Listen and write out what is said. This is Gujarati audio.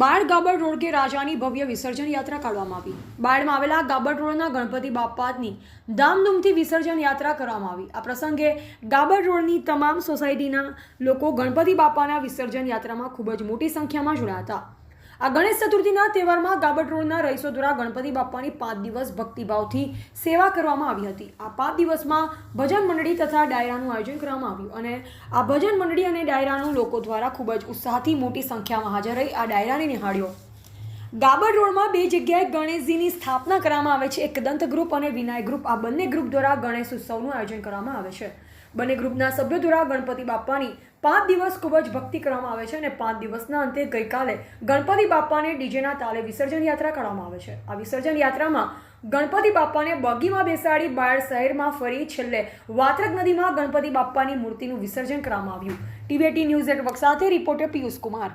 બાળ ગાબડ રોડ કે રાજાની ભવ્ય વિસર્જન યાત્રા કાઢવામાં આવી. બાળમાં આવેલા ગાબડ રોડના ગણપતિ બાપાની ધામધૂમથી વિસર્જન યાત્રા કરવામાં આવી. આ પ્રસંગે ગાબડ રોડની તમામ સોસાયટીના લોકો ગણપતિ બાપાના વિસર્જન યાત્રામાં ખૂબ જ મોટી સંખ્યામાં જોડાયા હતા. આ ગણેશ ચતુર્થીના તહેવારમાં ગાબડ રોડના રહીશો દ્વારા ગણપતિ બાપાની પાંચ દિવસ ભક્તિભાવથી સેવા કરવામાં આવી હતી. આ પાંચ દિવસમાં ભજન મંડળી તથા ડાયરાનું આયોજન કરવામાં આવ્યું અને આ ભજન મંડળી અને ડાયરાનું લોકો દ્વારા ખૂબ જ ઉત્સાહથી મોટી સંખ્યામાં હાજર રહી આ ડાયરાને નિહાળ્યો. ગાબડ રોડમાં બે જગ્યાએ ગણેશજીની સ્થાપના કરવામાં આવે છે. એક દંત ગ્રુપ અને વિનાયક ગ્રુપ. આ બંને ગ્રુપ દ્વારા ગણેશ ઉત્સવનું આયોજન કરવામાં આવે છે. બંને ગ્રુપના સભ્યો દ્વારા ગણપતિ બાપાની પાંચ દિવસ ખૂબ જ ભક્તિ કરવામાં આવે છે અને પાંચ દિવસના અંતે ગઈકાલે ગણપતિ બાપાને ડીજેના તાલે વિસર્જન યાત્રા કરવામાં આવે છે. આ વિસર્જન યાત્રામાં ગણપતિ બાપાને બગીમાં બેસાડી બાયડ શહેરમાં ફરી છેલ્લે વાત્રક નદીમાં ગણપતિ બાપાની મૂર્તિનું વિસર્જન કરવામાં આવ્યું. ટીબેટી ન્યૂઝ નેટવર્ક સાથે રિપોર્ટર પિયુષ કુમાર.